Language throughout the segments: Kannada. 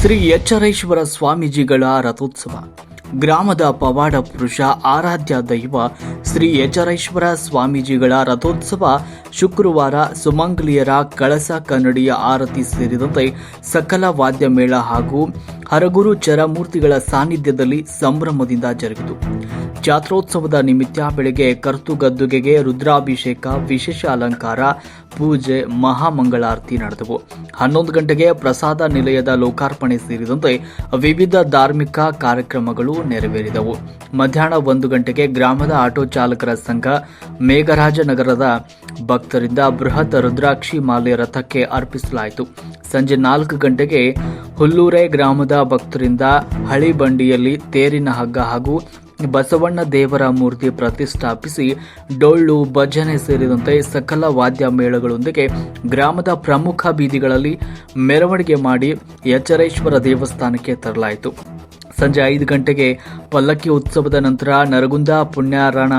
ಶ್ರೀ ಎಚ್ಚರೇಶ್ವರ ಸ್ವಾಮೀಜಿಗಳ ರಥೋತ್ಸವ. ಗ್ರಾಮದ ಪವಾಡ ಪುರುಷ ಆರಾಧ್ಯ ದೈವ ಶ್ರೀ ಎಚ್ಚರೇಶ್ವರ ಸ್ವಾಮೀಜಿಗಳ ರಥೋತ್ಸವ ಶುಕ್ರವಾರ ಸುಮಂಗ್ಲಿಯರ ಕಳಸ ಕನ್ನಡಿಯ ಆರತಿ ಸೇರಿದಂತೆ ಸಕಲ ವಾದ್ಯ ಮೇಳ ಹಾಗೂ ಹರಗುರು ಚರಮೂರ್ತಿಗಳ ಸಾನ್ನಿಧ್ಯದಲ್ಲಿ ಸಂಭ್ರಮದಿಂದ ಜರುಗಿತು. ಜಾತ್ರೋತ್ಸವದ ನಿಮಿತ್ತ ಬೆಳಗ್ಗೆ ಕರ್ತುಗದ್ದುಗೆಗೆ ರುದ್ರಾಭಿಷೇಕ, ವಿಶೇಷ ಅಲಂಕಾರ, ಪೂಜೆ, ಮಹಾಮಂಗಳಾರತಿ ನಡೆದವು. ಹನ್ನೊಂದು ಗಂಟೆಗೆ ಪ್ರಸಾದ ನಿಲಯದ ಲೋಕಾರ್ಪಣೆ ಸೇರಿದಂತೆ ವಿವಿಧ ಧಾರ್ಮಿಕ ಕಾರ್ಯಕ್ರಮಗಳು ನೆರವೇರಿದವು. ಮಧ್ಯಾಹ್ನ ಒಂದು ಗಂಟೆಗೆ ಗ್ರಾಮದ ಆಟೋ ಚಾಲಕರ ಸಂಘ, ಮೇಘರಾಜನಗರದ ಭಕ್ತರಿಂದ ಬೃಹತ್ ರುದ್ರಾಕ್ಷಿ ಮಾಲೆ ರಥಕ್ಕೆ ಅರ್ಪಿಸಲಾಯಿತು. ಸಂಜೆ ನಾಲ್ಕು ಗಂಟೆಗೆ ಹುಲ್ಲೂರೆ ಗ್ರಾಮದ ಭಕ್ತರಿಂದ ಹಳಿ ಬಂಡಿಯಲ್ಲಿ ತೇರಿನ ಹಗ್ಗ ಹಾಗೂ ಬಸವಣ್ಣ ದೇವರ ಮೂರ್ತಿ ಪ್ರತಿಷ್ಠಾಪಿಸಿ ಡೊಳ್ಳು, ಭಜನೆ ಸೇರಿದಂತೆ ಸಕಲ ವಾದ್ಯ ಮೇಳಗಳೊಂದಿಗೆ ಗ್ರಾಮದ ಪ್ರಮುಖ ಬೀದಿಗಳಲ್ಲಿ ಮೆರವಣಿಗೆ ಮಾಡಿ ಎಚ್ಚರೇಶ್ವರ ದೇವಸ್ಥಾನಕ್ಕೆ ತರಲಾಯಿತು. ಸಂಜೆ ಐದು ಗಂಟೆಗೆ ಪಲ್ಲಕ್ಕಿ ಉತ್ಸವದ ನಂತರ ನರಗುಂದ ಪುಣ್ಯಾರಣ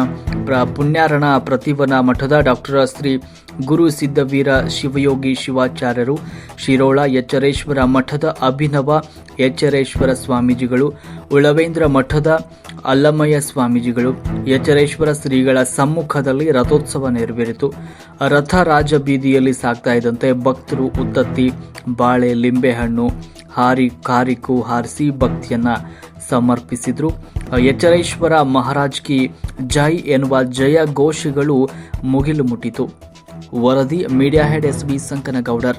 ಪ್ರ ಪುಣ್ಯಾರಣ ಪ್ರತಿವನ ಮಠದ ಡಾಕ್ಟರ್ ಶ್ರೀ ಗುರು ಸಿದ್ದವೀರ ಶಿವಯೋಗಿ ಶಿವಾಚಾರ್ಯರು, ಶಿರೋಳ ಎಚ್ಚರೇಶ್ವರ ಮಠದ ಅಭಿನವ ಎಚ್ಚರೇಶ್ವರ ಸ್ವಾಮೀಜಿಗಳು, ಉಳವೇಂದ್ರ ಮಠದ ಅಲ್ಲಮಯ್ಯ ಸ್ವಾಮೀಜಿಗಳು ಎಚ್ಚರೇಶ್ವರ ಶ್ರೀಗಳ ಸಮ್ಮುಖದಲ್ಲಿ ರಥೋತ್ಸವ ನೆರವೇರಿತು. ರಥ ರಾಜ ಬೀದಿಯಲ್ಲಿ ಸಾಗ್ತಾ ಇದ್ದಂತೆ ಭಕ್ತರು ಉತ್ತತ್ತಿ, ಬಾಳೆ, ಲಿಂಬೆಹಣ್ಣು ಹಾರಿ ಕಾರಿಕು ಹಾರಿಸಿ ಭಕ್ತಿಯನ್ನ ಸಮರ್ಪಿಸಿದ್ರು. ಎಚ್ಚರೇಶ್ವರ ಮಹಾರಾಜ್ ಕಿ ಜೈ ಎನ್ನುವ ಜಯ ಘೋಷಗಳು ಮುಗಿಲು ಮುಟ್ಟಿತು. ವರದಿ media head S B Sankanagoudar.